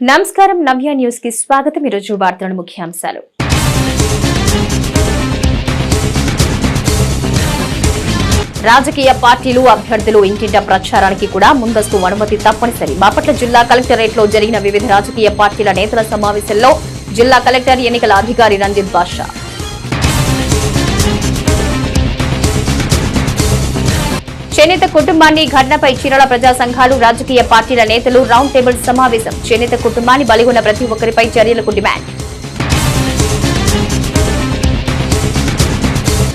నమస్కారం నవ్య న్యూస్కి స్వాగతం. ఈరోజు వార్తలను ముఖ్యాంశాలు. రాజకీయ పార్టీలు అభ్యర్థులు ఇంటింట ప్రచారానికి కూడా ముందస్తు అనుమతి తప్పనిసరి. బాపట్ల జిల్లా కలెక్టరేట్లో జరిగిన వివిధ రాజకీయ పార్టీల నేతల సమావేశంలో జిల్లా కలెక్టర్ ఎన్నికల అధికారి రంజిత్ బాషా చేనేత కుటుంబాన్ని ఘటనపై చీరల ప్రజా సంఘాలు రాజకీయ పార్టీల నేతలు రౌండ్ టేబుల్ సమావేశం. చేనేత కుటుంబాన్ని బలిగొన్న ప్రతి ఒక్కరిపై చర్యలకు డిమాండ్.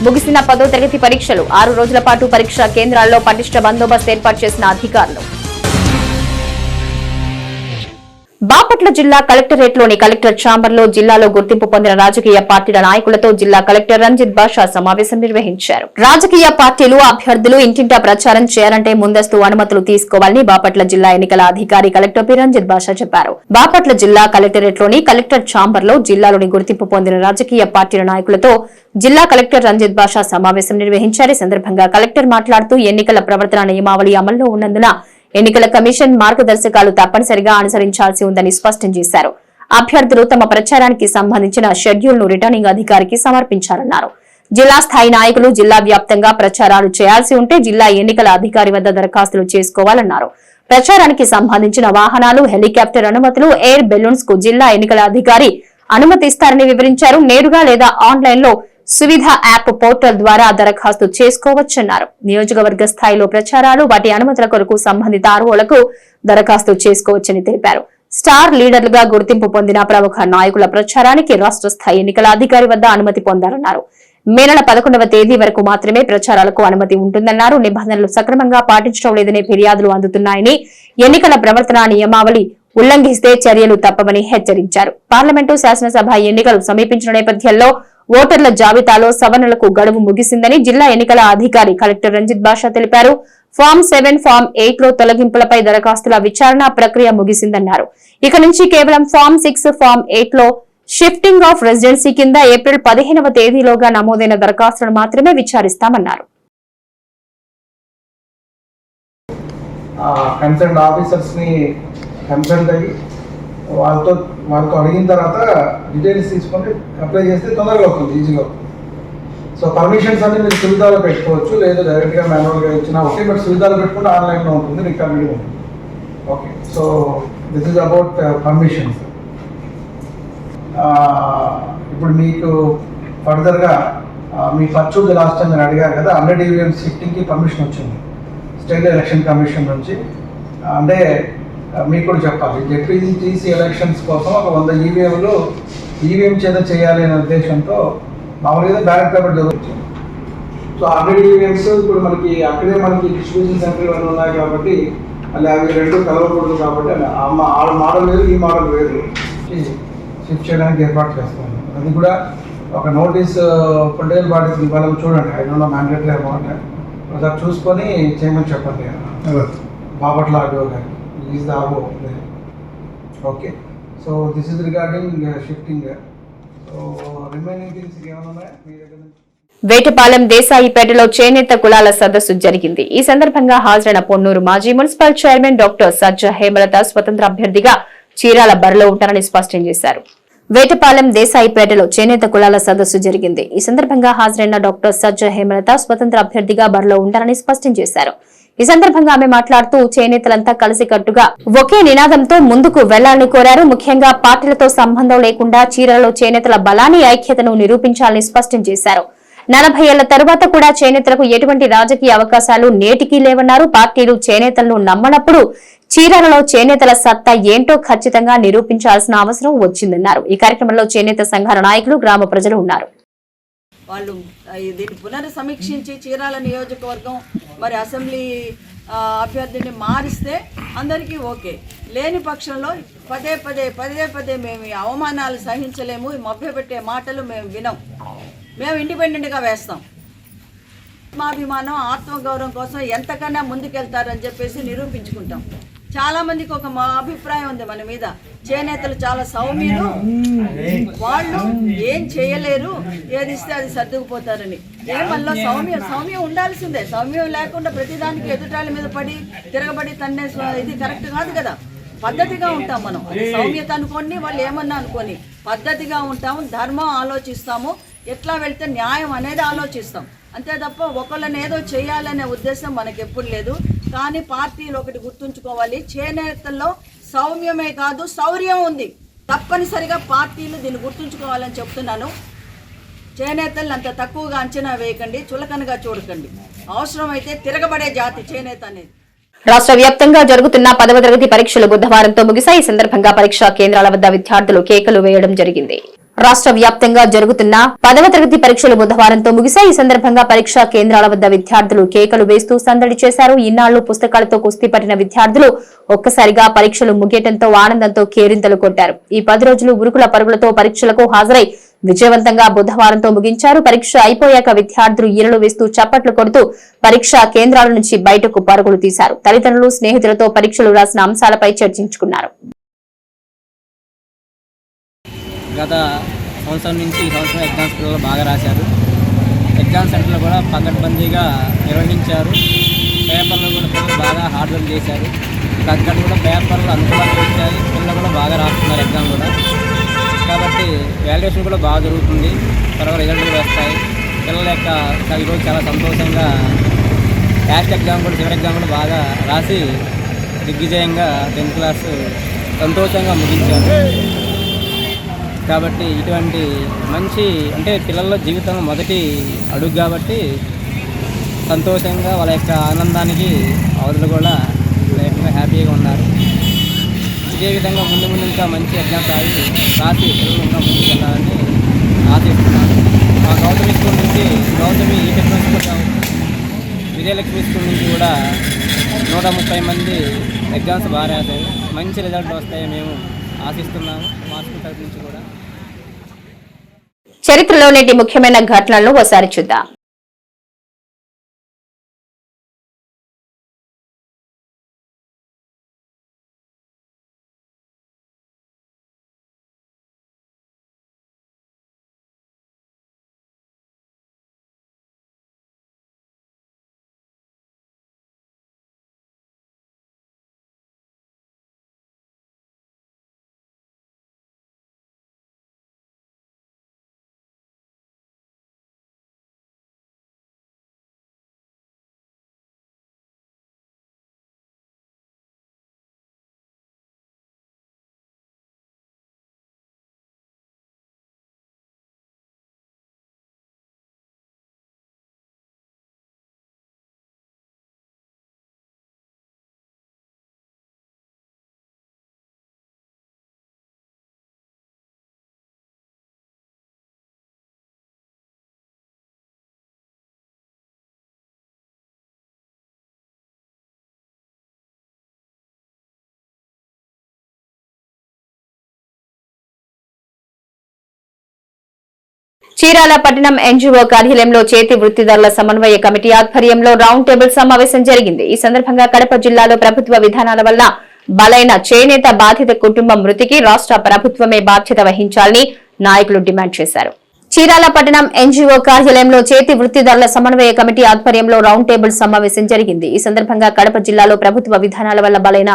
ముగిసిన పదో తరగతి పరీక్షలు. ఆరు రోజుల పాటు పరీక్షా కేంద్రాల్లో పటిష్ట బందోబస్తు ఏర్పాటు చేసిన అధికారులు. బాపట్ల జిల్లా కలెక్టరేట్లోని కలెక్టర్ ఛాంబర్లో జిల్లాలో గుర్తింపు పొందిన రాజకీయ పార్టీల నాయకులతో జిల్లా కలెక్టర్ రంజిత్ బాషా సమావేశం నిర్వహించారు. రాజకీయ పార్టీలు అభ్యర్థులు ఇంటింటా ప్రచారం చేయాలంటే ముందస్తు అనుమతులు తీసుకోవాలని బాపట్ల జిల్లా ఎన్నికల అధికారి కలెక్టర్ పి. రంజిత్ బాషా చెప్పారు. బాపట్ల జిల్లా కలెక్టరేట్లోని కలెక్టర్ ఛాంబర్లో జిల్లాలోని గుర్తింపు పొందిన రాజకీయ పార్టీల నాయకులతో జిల్లా కలెక్టర్ రంజిత్ బాషా సమావేశం నిర్వహించారు. ఈ సందర్భంగా కలెక్టర్ మాట్లాడుతూ ఎన్నికల ప్రవర్తన నియమావళి అమల్లో ఉన్నందున ఎన్నికల కమిషన్ మార్గదర్శకాలు తప్పనిసరిగా అనుసరించాల్సి ఉందని స్పష్టం చేశారు. అభ్యర్థులు తమ ప్రచారానికి సంబంధించిన షెడ్యూల్ను రిటర్నింగ్ అధికారికి సమర్పించాలన్నారు జిల్లా స్థాయి నాయకులు జిల్లా వ్యాప్తంగా ప్రచారాలు చేయాల్సి ఉంటే జిల్లా ఎన్నికల అధికారి వద్ద దరఖాస్తులు చేసుకోవాలన్నారు. ప్రచారానికి సంబంధించిన వాహనాలు హెలికాప్టర్ అనుమతులు ఎయిర్ బెలూన్స్కు జిల్లా ఎన్నికల అధికారి అనుమతిస్తారని వివరించారు. నేరుగా లేదా ఆన్లైన్లో సువిధ యాప్ పోర్టల్ ద్వారా దరఖాస్తు చేసుకోవచ్చన్నారు. నియోజకవర్గ స్థాయిలో ప్రచారాలు వాటి అనుమతుల కొరకు సంబంధిత ఆర్ఓలకు దరఖాస్తు చేసుకోవచ్చని తెలిపారు. స్టార్ లీడర్లుగా గుర్తింపు పొందిన ప్రముఖ నాయకుల ప్రచారానికి రాష్ట్ర స్థాయి ఎన్నికల అధికారి వద్ద అనుమతి పొందారన్నారు. మే నెల పదకొండవ తేదీ వరకు మాత్రమే ప్రచారాలకు అనుమతి ఉంటుందన్నారు. నిబంధనలు సక్రమంగా పాటించడం లేదనే ఫిర్యాదులు అందుతున్నాయని ఎన్నికల ప్రవర్తన నియమావళి ఉల్లంఘిస్తే చర్యలు తప్పవని హెచ్చరించారు. పార్లమెంటు శాసనసభ ఎన్నికలు సమీపించిన నేపథ్యంలో ఓటర్ల జాబితాలో సవరణలకు గడువు ముగిసిందని జిల్లా ఎన్నికల అధికారి కలెక్టర్ రంజిత్ బాషా తెలిపారు. ఫామ్ సెవెన్ ఫామ్ ఎయిట్లో తొలగింపులపై దరఖాస్తుల విచారణ ప్రక్రియ ముగిసిందన్నారు. ఇక నుంచి కేవలం ఫామ్ సిక్స్ ఫామ్ ఎయిట్లో షిఫ్టింగ్ ఆఫ్ రెసిడెన్సీ కింద ఏప్రిల్ పదిహేనవ తేదీలోగా నమోదైన దరఖాస్తులను మాత్రమే విచారిస్తామన్నారు. కన్సర్న్ ఆఫీసర్స్ని కన్సల్ట్ అయ్యి వాళ్ళతో వాళ్ళతో అడిగిన తర్వాత డీటెయిల్స్ తీసుకొని అప్లై చేస్తే తొందరగా అవుతుంది ఈజీగా అవుతుంది సో పర్మిషన్స్ అన్ని మీరు సువిధాలు పెట్టుకోవచ్చు లేదు డైరెక్ట్గా మాన్యువల్గా ఇచ్చినా ఓకే బట్ సువిధాలు పెట్టుకుంటే ఆన్లైన్లో ఉంటుంది రికార్డెడ్ ఉంటుంది okay so this is about permissions ఇప్పుడు మీకు ఫర్దర్గా uh, మీ పర్చూజ్ లాస్ట్ టైం నేను అడిగారు కదా హండ్రెడ్ ఈవీఎం సిట్టింగ్కి పర్మిషన్ వచ్చింది. స్టేట్ ఎలక్షన్ కమిషన్ నుంచి. అంటే మీకు కూడా చెప్పాలి జెడ్పీటీసీ ఎలక్షన్స్ కోసం ఒక వంద ఈవీఎంలు ఈవీఎం చేత చేయాలి అనే ఉద్దేశంతో మామూలుగా బ్యాలెట్ పేపర్ జరుగుతుంది సో హండ్రెడ్ ఈవీఎంస్ ఇప్పుడు మనకి అక్కడే మనకి డిస్ట్రిబ్యూషన్ సెంటర్ అన్నీ ఉన్నాయి కాబట్టి మళ్ళీ అవి రెండు కలవకూడదు కాబట్టి ఆ మోడల్ వేరు ఈ మోడల్ వేరు. షిఫ్ట్ చేయడానికి ఏర్పాటు చేస్తాను అది కూడా ఒక నోటీస్ పొలిటికల్ బాడీస్ ఇవ్వాలని చూడండి. I don't know mandatory amount ఒకసారి చూసుకొని చేయమని చెప్పండి. బాపట్ల ఆర్డో గారికి is the RO okay so this is regarding shifting so remaining things ఏమైనా వేటపాలెం దేశాయిపేటలో చేనేత కులాల సదస్సు జరిగింది. ఈ సందర్భంగా హాజరైన పొన్నూరు మాజీ municipal chairman doctor Sajja Hemalatha స్వతంత్ర అభ్యర్థిగా చీరాల బరిలో ఉంటారని స్పష్టం చేశారు. వేటపాలెం దేశాయిపేటలో చేనేత కులాల సదస్సు జరిగింది. ఈ సందర్భంగా హాజరైన డాక్టర్ సజ్జ హేమలత స్వతంత్ర అభ్యర్థిగా బరిలో ఉంటారని స్పష్టం చేశారు. ఈ సందర్భంగా ఆమె మాట్లాడుతూ చేనేతలంతా కలిసికట్టుగా ఒకే నినాదంతో ముందుకు వెళ్ళాలని కోరారు. ముఖ్యంగా పార్టీలతో సంబంధం లేకుండా చీరలలో చేనేతల బలాన్ని ఐక్యతను నిరూపించాలని స్పష్టం చేశారు. నలభై ఏళ్ళ తరువాత కూడా చేనేతలకు ఎటువంటి రాజకీయ అవకాశాలు నేటికీ లేవన్నారు. పార్టీలు చేనేతలను నమ్మనప్పుడు చీరలలో చేనేతల సత్తా ఏంటో ఖచ్చితంగా నిరూపించాల్సిన అవసరం వచ్చిందన్నారు. ఈ కార్యక్రమంలో చేనేత సంఘాల నాయకులు గ్రామ ప్రజలు ఉన్నారు. వాళ్ళు దీన్ని పునర్సమీక్షించి చీరాల నియోజకవర్గం మరి అసెంబ్లీ అభ్యర్థిని మారిస్తే అందరికీ ఓకే. లేని పక్షంలో పదే పదే పదే పదే మేము అవమానాలు సహించలేము మభ్యపెట్టే మాటలు మేము వినం. మేము ఇండిపెండెంట్గా వేస్తాం. ఆత్మాభిమానం ఆత్మగౌరవం కోసం ఎంతకన్నా ముందుకెళ్తారని చెప్పేసి నిరూపించుకుంటాం. చాలా మందికి ఒక మా అభిప్రాయం ఉంది మన మీద. చేనేతలు చాలా సౌమ్యులు. వాళ్ళు ఏం చేయలేరు. ఏది ఇస్తే అది సర్దుకుపోతారని. ఏ మనలో సౌమ్యం సౌమ్యం ఉండాల్సిందే. సౌమ్యం లేకుండా ప్రతిదానికి ఎదుటాల మీద పడి తిరగబడి తన్నే ఇది కరెక్ట్ కాదు కదా. పద్ధతిగా ఉంటాం మనం. సౌమ్యత అనుకోండి వాళ్ళు ఏమన్నా అనుకోని పద్ధతిగా ఉంటాము ధర్మం ఆలోచిస్తాము. ఎట్లా వెళ్తే న్యాయం అనేది ఆలోచిస్తాం. అంతే తప్ప ఒకళ్ళని ఏదో చేయాలనే ఉద్దేశం మనకి ఎప్పుడు లేదు. కానీ పార్టీలు ఒకటి గుర్తుంచుకోవాలి. చేనేతల్లో సౌమ్యమే కాదు శౌర్యం ఉంది. తప్పనిసరిగా పార్టీలు దీన్ని గుర్తుంచుకోవాలని చెప్తున్నాను. చేనేతలు అంత తక్కువగా అంచనా వేయకండి చులకనగా చూడకండి. అవసరమైతే తిరగబడే జాతి చేనేత అనేది. రాష్ట్ర వ్యాప్తంగా జరుగుతున్న పదవ తరగతి పరీక్షలు బుధవారంతో ముగిశాయి. ఈ సందర్భంగా పరీక్షా కేంద్రాల వద్ద విద్యార్థులు కేకలు వేయడం జరిగింది. రాష్ట్ర వ్యాప్తంగా జరుగుతున్న పదవ తరగతి పరీక్షలు బుధవారంతో ముగిశాయి. ఈ సందర్భంగా పరీక్షా కేంద్రాల వద్ద విద్యార్థులు కేకలు వేస్తూ సందడి చేశారు. ఇన్నాళ్ళు పుస్తకాలతో కుస్తీ పట్టిన విద్యార్థులు ఒక్కసారిగా పరీక్షలు ముగియటంతో ఆనందంతో కేరింతలు కొట్టారు. ఈ పది రోజులు గురుకుల పరుగులతో పరీక్షలకు హాజరై విజయవంతంగా బుధవారంతో ముగించారు. పరీక్ష అయిపోయాక విద్యార్థులు ఈరలు వేస్తూ చప్పట్లు కొడుతూ పరీక్షా కేంద్రాల నుంచి బయటకు పరుగులు తీశారు. తల్లిదండ్రులు స్నేహితులతో పరీక్షలు రాసిన అంశాలపై చర్చించుకున్నారు. గత సంవత్సరం నుంచి ఈ సంవత్సరం ఎగ్జామ్స్ పిల్లలు బాగా రాశారు. ఎగ్జామ్ సెంటర్లు కూడా పకడ్బందీగా నిర్వహించారు. పేపర్లు కూడా పిల్లలు బాగా హార్డ్ వర్క్ చేశారు. తగ్గట్టు కూడా పేపర్లు అనుకూలంగా వచ్చాయి పిల్లలు కూడా బాగా రాస్తున్నారు ఎగ్జామ్ కూడా. కాబట్టి వాల్యుయేషన్ కూడా బాగా జరుగుతుంది. త్వరగా రిజల్ట్ కూడా వస్తాయి. పిల్లల యొక్క ఈరోజు చాలా సంతోషంగా లాస్ట్ ఎగ్జామ్ కూడా చివరి ఎగ్జామ్ కూడా బాగా రాసి దిగ్విజయంగా టెన్త్ క్లాస్ సంతోషంగా ముగించారు. కాబట్టి ఇటువంటి మంచి అంటే పిల్లల జీవితం మొదటి అడుగు కాబట్టి సంతోషంగా వాళ్ళ యొక్క ఆనందానికి అవతలు కూడా లేకుండా హ్యాపీగా ఉన్నారు. ఇదే విధంగా ముందు ముందు ఇంకా మంచి ఎగ్జామ్స్ ఆగి రాసి పిల్లలు ఇంకా ముందుకు వెళ్ళాలని ఆశిస్తున్నాను మా గౌతమి స్కూల్ నుంచి గౌతమి ఈ టెక్నాలజీ కూడా విజయలక్ష్మి స్కూల్ నుంచి కూడా నూట ముప్పై మంది ఎగ్జామ్స్ బాగా రాశారు. మంచి రిజల్ట్ వస్తాయని మేము ఆశిస్తున్నాము మా స్కూల్ తరఫు నుంచి కూడా. చరిత్రలో నేటి ముఖ్యమైన ఘటనలను ఒకసారి చూద్దాం. చీరాల పట్టణం ఎన్జీఓ కార్యాలయంలో చేతి వృత్తిదారుల సమన్వయ కమిటీ ఆధ్వర్యంలో రౌండ్ టేబుల్ సమావేశం జరిగింది. ఈ సందర్భంగా కడప జిల్లాలో ప్రభుత్వ విధానాల వల్ల బలైన చేనేత బాధిత కుటుంబం మృతికి రాష్ట్ర ప్రభుత్వమే బాధ్యత వహించాలని నాయకులు డిమాండ్ చేశారు. చీరాల పట్టణం ఎన్జీఓ కార్యాలయంలో చేతి వృత్తిదారుల సమన్వయ కమిటీ ఆధ్వర్యంలో రౌండ్ టేబుల్ సమావేశం జరిగింది. ఈ సందర్భంగా కడప జిల్లాలో ప్రభుత్వ విధానాల వల్ల బలైన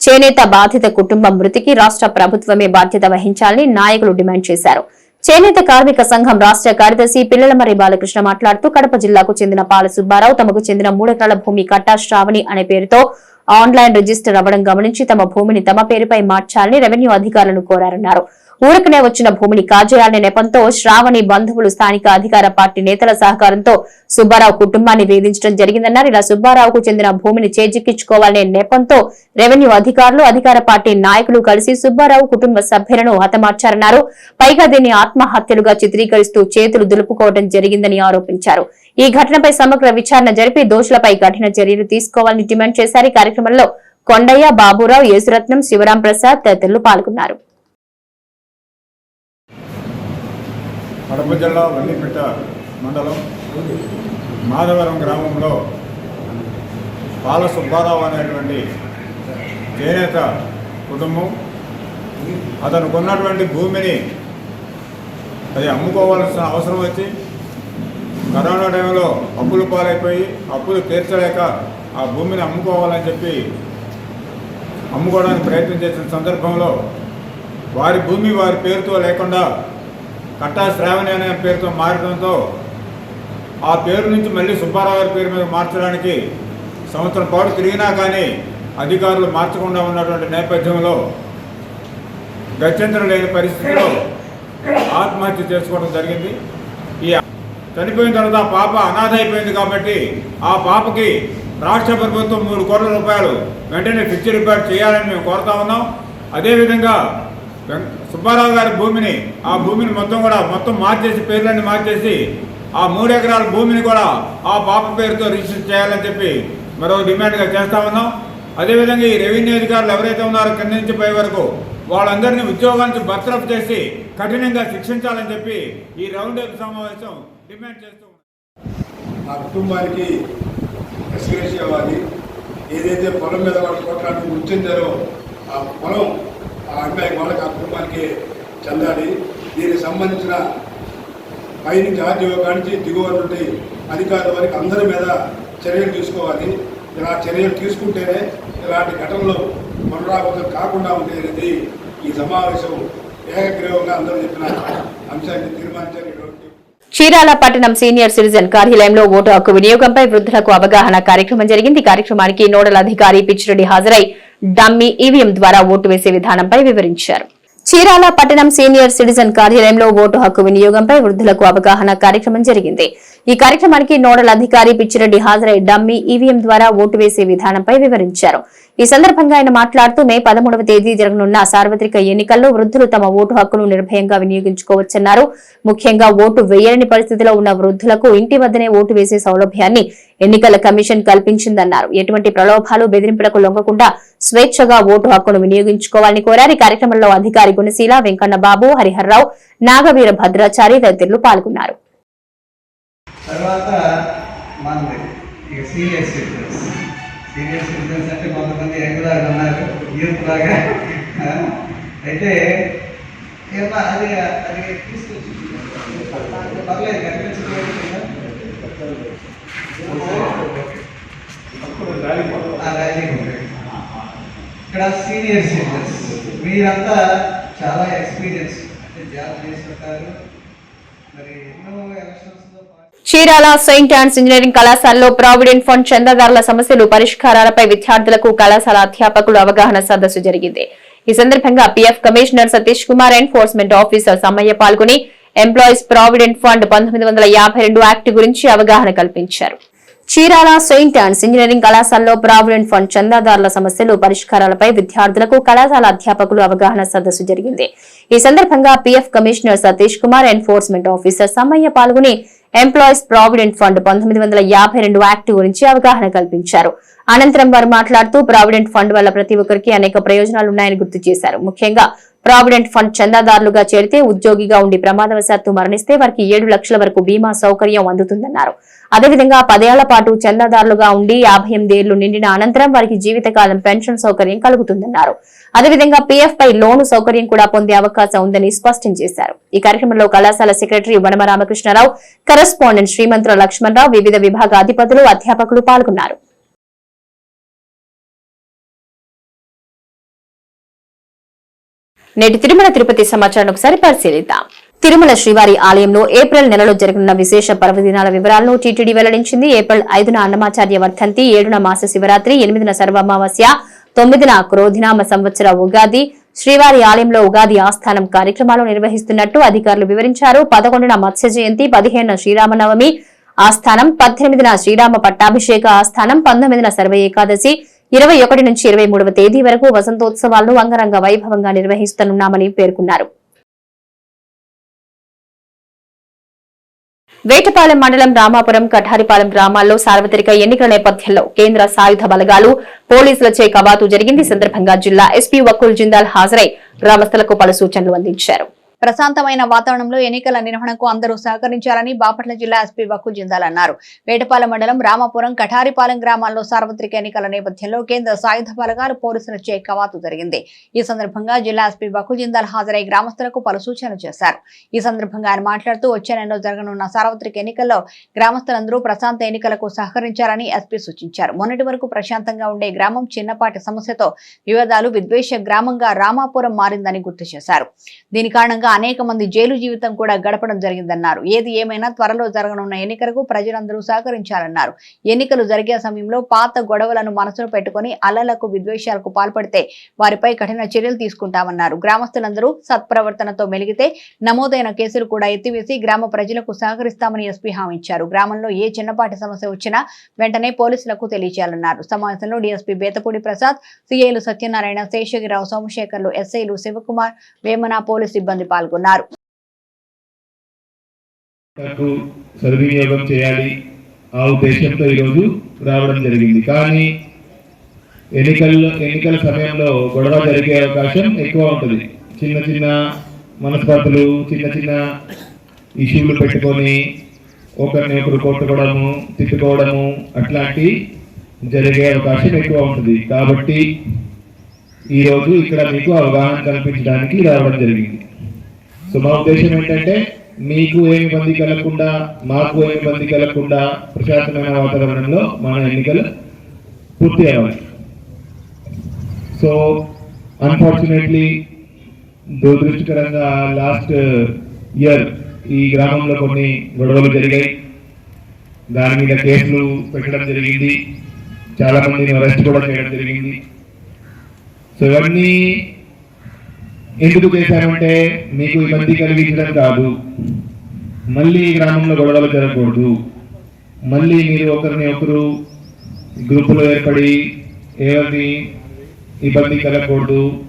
చేనేత బాధిత కుటుంబం మృతికి రాష్ట్ర ప్రభుత్వమే బాధ్యత వహించాలని నాయకులు డిమాండ్ చేశారు. చేనేత కార్మిక సంఘం రాష్ట్ర కార్యదర్శి పిల్లలమర్రి బాలకృష్ణ మాట్లాడుతూ కడప జిల్లాకు చెందిన పాల సుబ్బారావు తమకు చెందిన మూడెకరాల భూమి కట్టా శ్రావణి అనే పేరుతో ఆన్లైన్ రిజిస్టర్ అవ్వడం గమనించి తమ భూమిని తమ పేరుపై మార్చాలని రెవెన్యూ అధికారులను కోరారన్నారు. ఊరకనే వచ్చిన భూమిని కాజేయాలనే నెపంతో శ్రావణి బంధువులు స్థానిక అధికార పార్టీ నేతల సహకారంతో సుబ్బారావు కుటుంబాన్ని వేధించడం జరిగిందన్నారు. ఇలా సుబ్బారావుకు చెందిన భూమిని చేజిక్కించుకోవాలనే నెపంతో రెవెన్యూ అధికారులు అధికార పార్టీ నాయకులు కలిసి సుబ్బారావు కుటుంబ సభ్యులను హతమార్చారన్నారు. పైగా దీన్ని ఆత్మహత్యలుగా చిత్రీకరిస్తూ చేతులు దులుపుకోవడం జరిగిందని ఆరోపించారు. ఈ ఘటనపై సమగ్ర విచారణ జరిపి దోషులపై కఠిన చర్యలు తీసుకోవాలని డిమాండ్ చేశారు. ఈ కార్యక్రమంలో కొండయ్య బాబురావు యేసురత్నం శివరాం ప్రసాద్ తదితరులు పాల్గొన్నారు. కడప జిల్లా వల్లిపేట మండలం మాధవరం గ్రామంలో బాల సుబ్బారావు అనేటువంటి చేనేత కుటుంబం. అతను కొన్నటువంటి భూమిని అది అమ్ముకోవాల్సిన అవసరం వచ్చి కరోనా టైంలో అప్పులు పాలైపోయి అప్పులు తీర్చలేక ఆ భూమిని అమ్ముకోవాలని చెప్పి అమ్ముకోవడానికి ప్రయత్నం చేసిన సందర్భంలో వారి భూమి వారి పేరుతో లేకుండా కట్టా శ్రావణి అనే పేరుతో మారడంతో ఆ పేరు నుంచి మళ్ళీ సుబ్బారావు గారి పేరు మీద మార్చడానికి సంవత్సరం పాటు తిరిగినా కానీ అధికారులు మార్చకుండా ఉన్నటువంటి నేపథ్యంలో గత్యంతరం లేని పరిస్థితిలో ఆత్మహత్య చేసుకోవడం జరిగింది. ఈ చనిపోయిన తర్వాత ఆ పాప అనాథ అయిపోయింది కాబట్టి ఆ పాపకి రాష్ట్ర ప్రభుత్వం మూడు కోట్ల రూపాయలు వెంటనే ఫిక్స్ రిపేర్ చేయాలని మేము కోరుతా ఉన్నాం. అదేవిధంగా సుబ్బారావు గారి భూమిని ఆ భూమిని మొత్తం కూడా మొత్తం మార్చేసి పేర్లన్నీ మార్చేసి ఆ మూడు ఎకరాల భూమిని కూడా ఆ పాప పేరుతో రిజిస్టర్ చేయాలని చెప్పి మరో డిమాండ్గా చేస్తా ఉన్నాం. అదేవిధంగా ఈ రెవెన్యూ అధికారులు ఎవరైతే ఉన్నారో కింద నుంచి పై వరకు వాళ్ళందరినీ ఉద్యోగానికి నుంచి బర్తరఫ్ చేసి కఠినంగా శిక్షించాలని చెప్పి ఈ రౌండ్ టేబుల్ సమావేశం డిమాండ్ చేస్తూ ఉన్నాం. ఆ కుటుంబానికి ఎస్కరేషన్ అవ్వాలి ఏదైతే పొలం మీద వాళ్ళు కొట్టడానికి ఉంచారో ఆ పొలం ఆ అమ్మాయి వాళ్ళకి ఆ కుటుంబానికి చెందాలి. దీనికి సంబంధించిన పైనుంచి ఆర్టీఓ కానించి దిగువ నుండి అధికారుల వరకు అందరి మీద చర్యలు తీసుకోవాలి. ఇలా చర్యలు తీసుకుంటేనే ఇలాంటి ఘటనలు పునరావృతం కాకుండా ఉండేది. ఈ సమావేశం ఏకగ్రీవంగా అందరూ చెప్పిన అంశాన్ని తీర్మానించారు చీరాల పట్టణం సీనియర్ సిటిజన్ కార్యాలయంలో ఓటు హక్కు వినియోగంపై వృద్ధులకు అవగాహన కార్యక్రమం జరిగింది. కార్యక్రమానికి నోడల్ అధికారి పిచ్చిరెడ్డి హాజరై డమ్మీ ఈవీఎం ద్వారా ఓటు వేసే విధానంపై వివరించారు. చీరాల పట్టణం సీనియర్ సిటిజన్ కార్యాలయంలో ఓటు హక్కు వినియోగంపై వృద్ధులకు అవగాహన కార్యక్రమం జరిగింది. ఈ కార్యక్రమానికి నోడల్ అధికారి పిచ్చిరెడ్డి హాజరై డమ్మీ ఈవీఎం ద్వారా ఓటు వేసే విధానంపై వివరించారు. ఈ సందర్భంగా ఆయన మాట్లాడుతూ మే పదమూడవ తేదీ జరగనున్న సార్వత్రిక ఎన్నికల్లో వృద్ధులు తమ ఓటు హక్కును నిర్భయంగా వినియోగించుకోవచ్చన్నారు. ముఖ్యంగా ఓటు వేయని పరిస్థితిలో ఉన్న వృద్ధులకు ఇంటి వద్దనే ఓటు వేసే సౌలభ్యాన్ని ఎన్నికల కమిషన్ కల్పించిందన్నారు. ఎటువంటి ప్రలోభాలు బెదిరింపులకు లొంగకుండా స్వేచ్ఛగా ఓటు హక్కును వినియోగించుకోవాలని కోరారు. ఈ కార్యక్రమంలో అధికారి గుణశీల వెంకన్న బాబు హరిహర్రావు నాగవీర భద్రాచారి తదితరులు పాల్గొన్నారు. తర్వాత మనది ఇక సీనియర్ సిటిజన్స్. సీనియర్ సిటిజన్స్ అంటే కొంతమంది యంగ్లాగా ఉన్నారు యూత్ లాగా. అయితే ఏమన్నా అది అది తీసుకొచ్చి పర్లేదు కనిపించలేదు ఇక్కడ సీనియర్ సిటిజన్స్ మీరంతా చాలా ఎక్స్పీరియన్స్. అంటే జాబ్ చేస్తుంటారు మరి ఎన్నో elections Chirala Saint Ann's engineering కళాశాలలో ప్రావిడెంట్ ఫండ్ చందాదారుల సమస్యలు పరిష్కారాలపై విద్యార్థులకు కళాశాల అధ్యాపకులు అవగాహన సదస్సు జరిగింది. ఈ సందర్భంగా PF commissioner Satish Kumar enforcement officer Sammaiah పాల్గొని ఎంప్లాయీస్ ప్రావిడెంట్ ఫండ్ పంతొమ్మిది వందల యాభై రెండు యాక్ట్ గురించి అవగాహన కల్పించారు. చీరాల సెయింట్ ఆన్స్ ఇంజనీరింగ్ కళాశాలలో ప్రావిడెంట్ ఫండ్ చందాదారుల సమస్యలు పరిష్కారాలపై విద్యార్థులకు కళాశాల అధ్యాపకులు అవగాహన సదస్సు జరిగింది. ఈ సందర్భంగా PF commissioner Satish Kumar enforcement officer Sammaiah పాల్గొని ఎంప్లాయీస్ ప్రావిడెంట్ ఫండ్ పంతొమ్మిది వందల యాభై రెండు యాక్ట్ గురించి అవగాహన కల్పించారు. అనంతరం వారు మాట్లాడుతూ ప్రావిడెంట్ ఫండ్ వల్ల ప్రతి ఒక్కరికి అనేక ప్రయోజనాలున్నాయని గుర్తు చేశారు. ముఖ్యంగా ప్రావిడెంట్ ఫండ్ చందాదారులుగా చేరితే ఉద్యోగిగా ఉండి ప్రమాదవశాత్తు మరణిస్తే వారికి ఏడు లక్షల వరకు బీమా సౌకర్యం అందుతుందన్నారు. అదేవిధంగా పదేళ్ళ పాటు చందాదారులుగా ఉండి యాభై ఎనిమిదేళ్ళు నిండిన అనంతరం వారికి జీవితకాలం పెన్షన్ సౌకర్యం కలుగుతుందన్నారు. అదేవిధంగా పీఎఫ్ పై లోను సౌకర్యం కూడా పొందే అవకాశం ఉందని స్పష్టం చేశారు. ఈ కార్యక్రమంలో కళాశాల సెక్రటరీ వనమ రామకృష్ణారావు కరెస్పాండెంట్ శ్రీమంతుల లక్ష్మణరావు వివిధ విభాగ అధిపతులు అధ్యాపకులు పాల్గొన్నారు. నేటి తిరుమల తిరుపతి సమాచారం ఒకసారి పరిశీలిద్దాం. తిరుమల శ్రీవారి ఆలయంలో ఏప్రిల్ నెలలో జరగనున్న విశేష పర్వదినాల వివరాలను టీటీడీ వెల్లడించింది. ఏప్రిల్ ఐదున అన్నమాచార్య వర్ధంతి ఏడున మాస శివరాత్రి ఎనిమిదిన సర్వమావాస్య తొమ్మిదిన క్రోధినామ సంవత్సర ఉగాది శ్రీవారి ఆలయంలో ఉగాది ఆస్థానం కార్యక్రమాలు నిర్వహిస్తున్నట్టు అధికారులు వివరించారు. పదకొండున మత్స్య జయంతి పదిహేనున శ్రీరామనవమి ఆస్థానం పద్దెనిమిదిన శ్రీరామ పట్టాభిషేక ఆస్థానం పంతొమ్మిదిన సర్వ ఏకాదశి ఇరవై ఒకటి నుంచి ఇరవై మూడవ తేదీ వరకు వసంతోత్సవాలను అంగరంగ వైభవంగా నిర్వహిస్తనున్నామని పేర్కొన్నారు. వేటపాలెం మండలం రామాపురం కఠారిపాలెం గ్రామాల్లో సార్వత్రిక ఎన్నికల నేపథ్యంలో కేంద్ర సాయుధ బలగాలు పోలీసులచే కవాతు జరిగింది. సందర్భంగా జిల్లా ఎస్పీ వకుల్ జిందాల్ హాజరై గ్రామస్తులకు పలు సూచనలు అందించారు. ప్రశాంతమైన వాతావరణంలో ఎన్నికల నిర్వహణకు అందరూ సహకరించాలని బాపట్ల జిల్లా ఎస్పీ వక్కు జిందాల్ అన్నారు. వేటపాలెం మండలం రామాపురం కఠారిపాలెం గ్రామాల్లో సార్వత్రిక ఎన్నికల నేపథ్యంలో కేంద్ర సాయుధ బలగాలు పోలీసులచే కవాతు జరిగింది. ఈ సందర్భంగా జిల్లా ఎస్పీ వక్కు జిందాల్ హాజరై గ్రామస్తులకు పలు సూచనలు చేశారు. ఈ సందర్భంగా ఆయన మాట్లాడుతూ వచ్చే నెలలో జరగనున్న సార్వత్రిక ఎన్నికల్లో గ్రామస్తులందరూ ప్రశాంత ఎన్నికలకు సహకరించాలని ఎస్పీ సూచించారు. మొన్నటి వరకు ప్రశాంతంగా ఉండే గ్రామం చిన్నపాటి సమస్యతో వివాదాలు విద్వేష గ్రామంగా రామాపురం మారిందని గుర్తు చేశారు. దీని కారణంగా అనేక మంది జైలు జీవితం కూడా గడపడం జరిగిందన్నారు. ఏది ఏమైనా త్వరలో జరగనున్న ఎన్నికలకు ప్రజలందరూ సహకరించాలన్నారు. ఎన్నికలు జరిగే సమయంలో పాత గొడవలను మనసులో పెట్టుకుని అల్లలకు విద్వేషాలకు పాల్పడితే వారిపై కఠిన చర్యలు తీసుకుంటామన్నారు. గ్రామస్తులందరూ సత్ప్రవర్తనతో మెలిగితే నమోదైన కేసులు కూడా ఎత్తివేసి గ్రామ ప్రజలకు సహకరిస్తామని ఎస్పీ హామీ ఇచ్చారు గ్రామంలో ఏ చిన్నపాటి సమస్య వచ్చినా వెంటనే పోలీసులకు తెలియజేయాలన్నారు సమావేశంలో డీఎస్పీ బేతపూడి ప్రసాద్ సిఐలు సత్యనారాయణ శేషగిరావు సోమశేఖర్లు ఎస్ఐలు శివకుమార్ వేమన పోలీసు సిబ్బంది పాల్గొన్నారు. పాల్గొన్నారు. సద్వినియోగం చేయాలి. ఆ ఉద్దేశంతో ఈరోజు రావడం జరిగింది. కానీ ఎన్నికల్లో ఎన్నికల సమయంలో గొడవ జరిగే అవకాశం ఎక్కువ ఉంటుంది. చిన్న చిన్న మనస్పర్ధలు చిన్న చిన్న ఇష్యూలు పెట్టుకొని ఒకరిని ఒకరు కొట్టుకోవడము తిట్టుకోవడము అట్లాంటి జరిగే అవకాశం ఎక్కువ ఉంటుంది. కాబట్టి ఈరోజు ఇక్కడ మీకు అవగాహన కల్పించడానికి రావడం జరిగింది. సో మా ఉద్దేశం ఏంటంటే మీకు ఏమి ఇబ్బంది కలగకుండా మాకు ఏమి ఇబ్బంది కలగకుండా ప్రశాంతమైన వాతావరణంలో మన ఎన్నికలు పూర్తి అవ్వాలి. సో అన్ఫార్చునేట్లీ దురదృష్టకరంగా లాస్ట్ ఇయర్ ఈ గ్రామంలో కొన్ని గొడవలు జరిగాయి. దాని మీద కేసులు పెట్టడం జరిగింది. చాలామందిని అరెస్ట్ కూడా చేయడం జరిగింది. సో ఇవన్నీ ఎందుకు చేశామంటే మీకు ఇబ్బంది కలిగించడం కాదు. మళ్ళీ గ్రామంలో గొడవలు జరగకూడదు. మళ్ళీ మీరు ఒకరిని ఒకరు గ్రూపులో ఏర్పడి ఎవరిని ఇబ్బంది కలగకూడదు.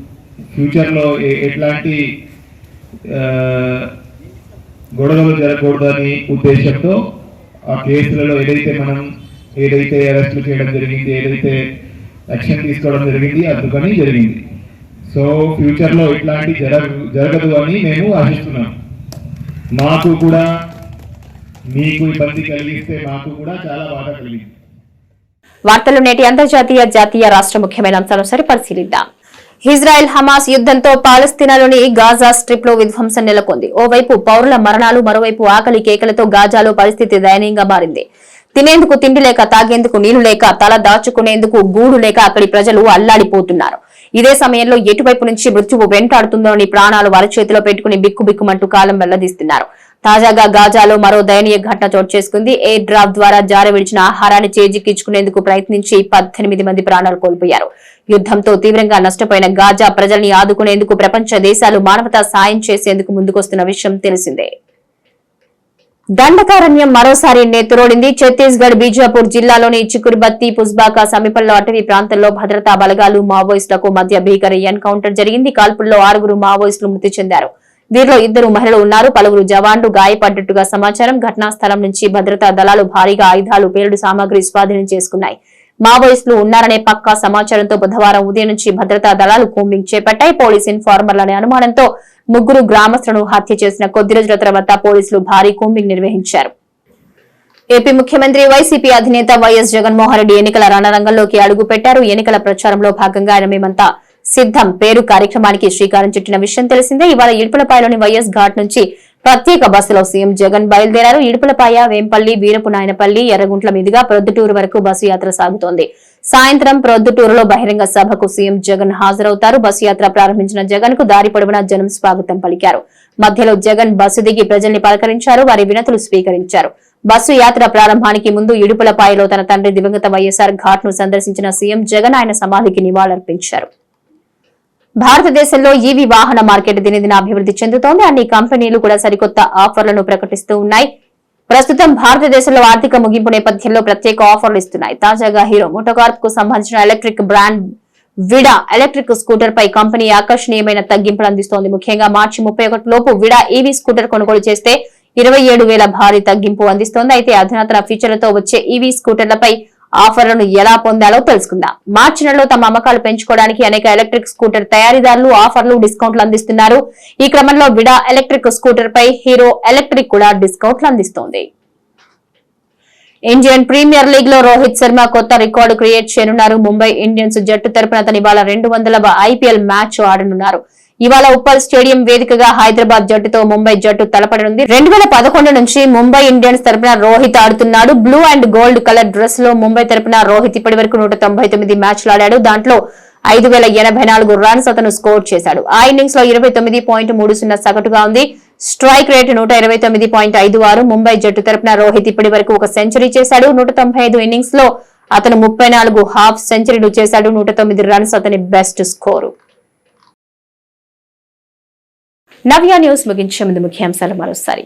ఫ్యూచర్లో ఎట్లాంటి గొడవలు జరగకూడదు అని ఉద్దేశంతో ఆ కేసులలో ఏదైతే మనం ఏదైతే అరెస్టులు చేయడం జరిగింది ఏదైతే యాక్షన్ తీసుకోవడం జరిగింది అందుకని జరిగింది. సో ఫ్యూచర్లో ఇట్లాంటి జరగ జరగదు అని మేము ఆశిస్తున్నాం. మాకు కూడా మీకు ఇబ్బంది కలిగిస్తే మాకు కూడా చాలా బాధ కలిగింది. వార్తలు నేటి అంతర్జాతీయ జాతీయ రాష్ట్ర ముఖ్యమైన అంశాలను సరి పరిశీలిద్దాం. ఇజ్రాయెల్ హమాస్ యుద్ధంతో పాలస్తీనాలోని గాజా స్ట్రిప్లో విధ్వంసం నెలకొంది. ఓవైపు పౌరుల మరణాలు మరోవైపు ఆకలి కేకలతో గాజాలో పరిస్థితి దయనీయంగా మారింది. తినేందుకు తిండి లేక తాగేందుకు నీళ్ళు లేక తల దాచుకునేందుకు గూడు లేక అక్కడి ప్రజలు అల్లాడిపోతున్నారు. ఇదే సమయంలో ఎటువైపు నుంచి మృత్యువు వెంటాడుతుందోని ప్రాణాలు వారి చేతిలో పెట్టుకుని బిక్కుబిక్కుమంటూ కాలం వెల్లదీస్తున్నారు. తాజాగా గాజాలో మరో దయనీయ ఘటన చోటు చేసుకుంది. ఎయిర్ డ్రాప్ ద్వారా జార విడిచిన ఆహారాన్ని చేజిక్కించుకునేందుకు ప్రయత్నించి పద్దెనిమిది మంది ప్రాణాలు కోల్పోయారు. యుద్ధంతో తీవ్రంగా నష్టపోయిన గాజా ప్రజల్ని ఆదుకునేందుకు ప్రపంచ దేశాలు మానవతా సాయం చేసేందుకు ముందుకొస్తున్న విషయం తెలిసిందే. దండకారణ్యం మరోసారి నెత్తురోడింది. ఛత్తీస్గఢ్ బీజాపూర్ జిల్లాలోని చికురుబత్తి పుస్బాకా సమీపంలో అటవీ ప్రాంతంలో భద్రతా బలగాలు మావోయిస్టులకు మధ్య భీకర ఎన్కౌంటర్ జరిగింది. కాల్పుల్లో ఆరుగురు మావోయిస్టులు మృతి చెందారు. వీరిలో ఇద్దరు మహిళలు ఉన్నారు. పలువురు జవాన్లు గాయపడ్డట్టుగా సమాచారం. ఘటనా స్థలం నుంచి భద్రతా దళాలు భారీగా ఆయుధాలు పేలుడు సామాగ్రి స్వాధీనం చేసుకున్నాయి. మావోయిస్టులు ఉన్నారనే పక్కా సమాచారంతో బుధవారం ఉదయం నుంచి భద్రతా దళాలు కూంబింగ్ చేపట్టాయి. పోలీస్ ఇన్ఫార్మర్లనే అనుమానంతో ముగ్గురు గ్రామస్తులను హత్య చేసిన కొద్ది రోజుల తర్వాత పోలీసులు భారీ కూంబింగ్ నిర్వహించారు. ఏపీ ముఖ్యమంత్రి వైసీపీ అధినేత వైఎస్ జగన్మోహన్ రెడ్డి ఎన్నికల రణరంగంలోకి అడుగుపెట్టారు. ఎన్నికల ప్రచారంలో భాగంగా ఆయన మేమంతా సిద్ధం. పేరు కార్యక్రమానికి శ్రీకారం చుట్టిన విషయం తెలిసిందే. ఇవాళ ఇడుపులపాయలోని వైఎస్ ఘాట్ నుంచి ప్రత్యేక బస్సులో సీఎం జగన్ బయలుదేరారు. ఇడుపులపాయ వేంపల్లి వీరపు నాయనపల్లి ఎర్రగుంట్ల మీదుగా ప్రొద్దుటూరు వరకు బస్సు యాత్ర సాగుతోంది. సాయంత్రం ప్రొద్దుటూరులో బహిరంగ సభకు సీఎం జగన్ హాజరవుతారు. బస్సు యాత్ర ప్రారంభించిన జగన్కు దారి పొడవునా జనం స్వాగతం పలికారు. మధ్యలో జగన్ బస్సు దిగి ప్రజల్ని పలకరించారు. వారి వినతులు స్వీకరించారు. బస్సు యాత్ర ప్రారంభానికి ముందు ఇడుపులపాయలో తన తండ్రి దివంగత వైఎస్ఆర్ ఘాట్ను సందర్శించిన సీఎం జగన్ ఆయన సమాధికి నివాళులర్పించారు. భారతదేశంలో ఈవీ వాహన మార్కెట్ దినదిన అభివృద్ధి చెందుతోంది. అన్ని కంపెనీలు కూడా సరికొత్త ఆఫర్లను ప్రకటిస్తూ ఉన్నాయి. ప్రస్తుతం భారతదేశంలో ఆర్థిక ముగింపు నేపథ్యంలో ప్రత్యేక ఆఫర్లు ఇస్తున్నాయి. తాజాగా హీరో మోటోకార్ప్కు సంబంధించిన electric brand Vida electric scooter పై కంపెనీ ఆకర్షణీయమైన తగ్గింపులు అందిస్తోంది. ముఖ్యంగా మార్చి ముప్పై ఒకటి లోపు విడా ఈవీ స్కూటర్ కొనుగోలు చేస్తే ఇరవై ఏడు వేల భారీ తగ్గింపు అందిస్తోంది. అయితే అధునాతన ఫీచర్లతో వచ్చే ఈవీ స్కూటర్లపై ఆఫర్లను ఎలా పొందాలో తెలుసుకుందాం. మార్చి నెలలో తమ అమ్మకాలు పెంచుకోవడానికి అనేక ఎలక్ట్రిక్ స్కూటర్ తయారీదారులు ఆఫర్లు డిస్కౌంట్లు అందిస్తున్నారు. ఈ క్రమంలో విడా ఎలక్ట్రిక్ స్కూటర్ పై హీరో ఎలక్ట్రిక్ కూడా డిస్కౌంట్లు అందిస్తోంది. ఇండియన్ ప్రీమియర్ లీగ్లో రోహిత్ శర్మ కొత్త రికార్డు క్రియేట్ చేయనున్నారు. ముంబై ఇండియన్స్ జట్టు తరపున అతను ఇవాళ రెండు వందల ఐపీఎల్ మ్యాచ్ ఆడనున్నారు. ఇవాళ ఉప్పల్ స్టేడియం వేదికగా హైదరాబాద్ జట్టుతో ముంబై జట్టు తలపడనుంది. రెండు వేల పదకొండు నుంచి ముంబై ఇండియన్స్ తరపున రోహిత్ ఆడుతున్నాడు. బ్లూ అండ్ గోల్డ్ కలర్ డ్రెస్లో ముంబై తరపున రోహిత్ ఇప్పటి వరకు నూట తొంభై తొమ్మిది మ్యాచ్లు ఆడాడు. దాంట్లో ఐదు వేల ఎనభై నాలుగు రన్స్ అతను స్కోర్ చేశాడు. ఆ ఇన్నింగ్స్లో ఇరవై తొమ్మిది పాయింట్ మూడు సున్నా సగటుగా ఉంది. స్ట్రైక్ రేట్ నూట ఇరవై తొమ్మిది పాయింట్ ఐదు ఆరు. ముంబై జట్టు తరపున రోహిత్ ఇప్పటి వరకు ఒక సెంచరీ చేశాడు. నూట తొంభై ఐదు ఇన్నింగ్స్లో అతను ముప్పై నాలుగు హాఫ్ సెంచరీలు చేశాడు. నూట తొమ్మిది రన్స్ అతని బెస్ట్ స్కోరు. నవ్య న్యూస్ ముగించే ముందు ముఖ్యాంశాలు మరోసారి.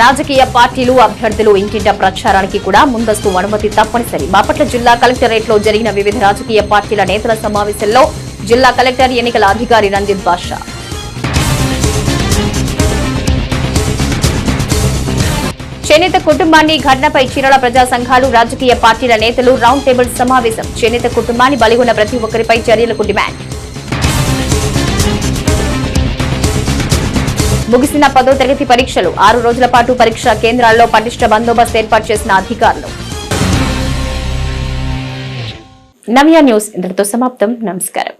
రాజకీయ పార్టీలు అభ్యర్థులు ఇంటింట ప్రచారానికి కూడా ముందస్తు అనుమతి తప్పనిసరి. బాపట్ల జిల్లా కలెక్టరేట్లో జరిగిన వివిధ రాజకీయ పార్టీల నేతల సమావేశంలో జిల్లా కలెక్టర్ ఎన్నికల అధికారి రంజిత్ బాషా చేనేత కుటుంబాన్ని ఘటనపై చీరల ప్రజా సంఘాలు రాజకీయ పార్టీల నేతలు రౌండ్ టేబుల్ సమావేశం. చేనేత కుటుంబాన్ని బలిగొన్న ప్రతి ఒక్కరిపై చర్యలకు డిమాండ్. ముగిసిన పదో తరగతి పరీక్షలు. ఆరు రోజుల పాటు పరీక్షా కేంద్రాల్లో పటిష్ట బందోబస్తు ఏర్పాటు చేసిన అధికారులు. నవ్య న్యూస్. ఇంతటితో సమాప్తం. నమస్కారం.